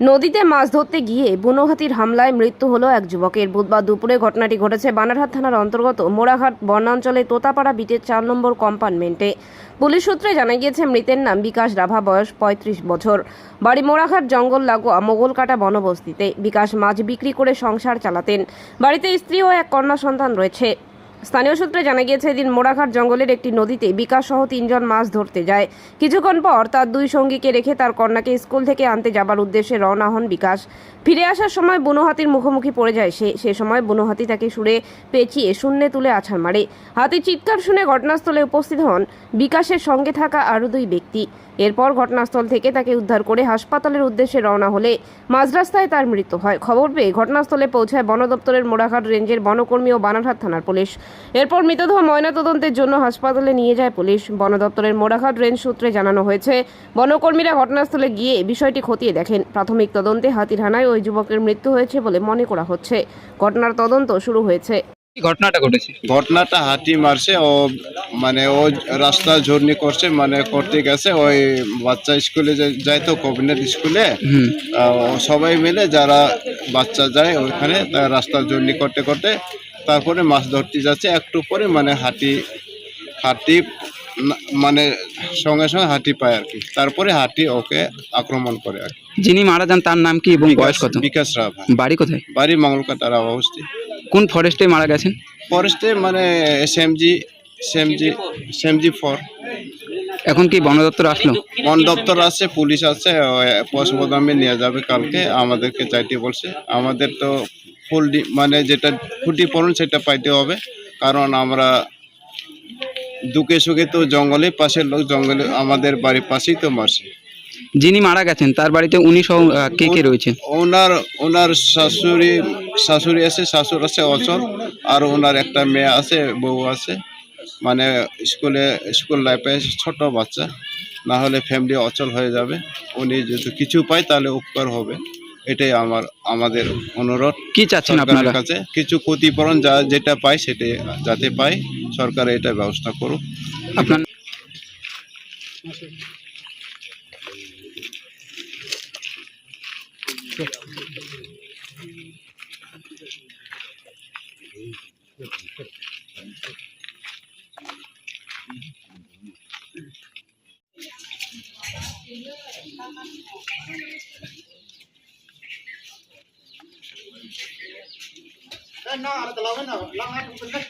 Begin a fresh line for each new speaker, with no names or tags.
নদীতে মাছ ধরতে গিয়ে বুনোহাতির হামলায় মৃত্যু হলো এক যুবকের। বুধবার দুপুরে ঘটনাটি ঘটেছে বানারহাট থানার অন্তর্গত মোড়াঘাট বনাঞ্চলে তোতাপাড়া বিটের চার নম্বর কম্পার্টমেন্টে। পুলিশ সূত্রে জানা গিয়েছে, মৃতের নাম বিকাশ রাভা, বয়স পঁয়ত্রিশ বছর। বাড়ি মোড়াঘাট, জঙ্গল লাগোয়া, মোগলকাটা বনবস্তিতে বিকাশ মাছ বিক্রি করে সংসার চালাতেন। বাড়িতে স্ত্রী ও এক কন্যা সন্তান রয়েছে। স্থানীয় সূত্রে জানা গিয়েছে, এদিন মোড়াঘাট জঙ্গলের একটি নদীতে বিকাশ সহ তিনজন মাছ ধরতে যায়। কিছুক্ষণ পর তার দুই সঙ্গীকে রেখে তার কন্যাকে স্কুল থেকে আনতে যাবার উদ্দেশ্যে রওনা হন বিকাশ। ফিরে আসার সময় বুনো হাতির মুখোমুখি পড়ে যায় সে। সে সময় বুনোহাতি তাকে সুরে পেঁচিয়ে শূন্যে তুলে আছাড় মারে। হাতির চিৎকার শুনে ঘটনাস্থলে উপস্থিত হন বিকাশের সঙ্গে থাকা আরও দুই ব্যক্তি। এরপর ঘটনাস্থল থেকে তাকে উদ্ধার করে হাসপাতালের উদ্দেশ্যে রওনা হলে মাঝ রাস্তায় তার মৃত্যু হয়। খবর পেয়ে ঘটনাস্থলে পৌঁছায় বন দপ্তরের মোড়াঘাট রেঞ্জের বনকর্মী ও বানারহাট থানার পুলিশ। এরপর মৃতদেহ ময়নাতদন্তের জন্য হাসপাতালে নিয়ে যায় পুলিশ। বন দপ্তরের মোড়াঘাট রেঞ্জ সূত্রে জানানো হয়েছে বনকর্মীরা ঘটনাস্থলে গিয়ে বিষয়টি খতিয়ে দেখেন। প্রাথমিক তদন্তে হাতির হানায় ওই যুবকের মৃত্যু হয়েছে বলে মনে করা হচ্ছে। ঘটনার তদন্ত শুরু হয়েছে।
ঘটনাটা ঘটেছে?
ঘটনাটা হাতি মারছে ও মানে ও রাস্তা ঝর্নি করছে মানে করতে গেছে। ওই বাচ্চা স্কুলে যায় তো কবিনের স্কুলে।
হুম।
আহ, সবাই মিলে যারা বাচ্চা যায় ওইখানে রাস্তা জর্নি করতে করতে তারপরে মাছ ধরতে যাচ্ছে একটু পরে মানে হাতি হাতি মানে সঙ্গে সঙ্গে হাতি পায় আর কি। তারপরে হাতি ওকে আক্রমণ করে আর
যিনি মারা যান তার নাম কি এবং বয়স কত?
বিকাশ রাভা
বাড়ি কোথায়?
বাড়ি মঙ্গলকাতার অবস্থিত।
কোন ফরেস্টে মারা গেছেন?
ফরেস্টে মানে এসএমজি সেমজি সেমজি ফর
এখন কি বন দপ্তর আসলো?
বন দপ্তর আছে পুলিশ আছে পশুপদামে নিয়ে যাবে কালকে। আমাদেরকে চাইতে বলছে। আমাদের তো ফুল মানে যেটা ক্ষতিপূরণ সেটা পাইতে হবে। কারণ আমরা দুঃখে সুখে তো জঙ্গলে পাশের লোক জঙ্গলে আমাদের বাড়ির পাশেই তো মারছে।
যিনি মারা গেছেন তার বাড়িতে উনি সহ কে কে রয়েছে?
ওনার ওনার শাশুড়ি শাশুড়ি আছে শাশুড় আছে অচল আর ওনার একটা মেয়ে আছে বউ আছে। মানে স্কুলে স্কুল লাইফে ছোট বাচ্চা না হলে ফ্যামিলি অচল হয়ে যাবে। উনি যদি কিছু পায় তাহলে উপকার হবে। এটাই আমার আমাদের অনুরোধ
কি চাচ্ছেন আপনার
কাছে কিছু ক্ষতিপূরণ যা যেটা পায় সেটা যাতে পায় সরকার এটা ব্যবস্থা করুক
আপনার Thank you. না আর লাভ না লাভ না।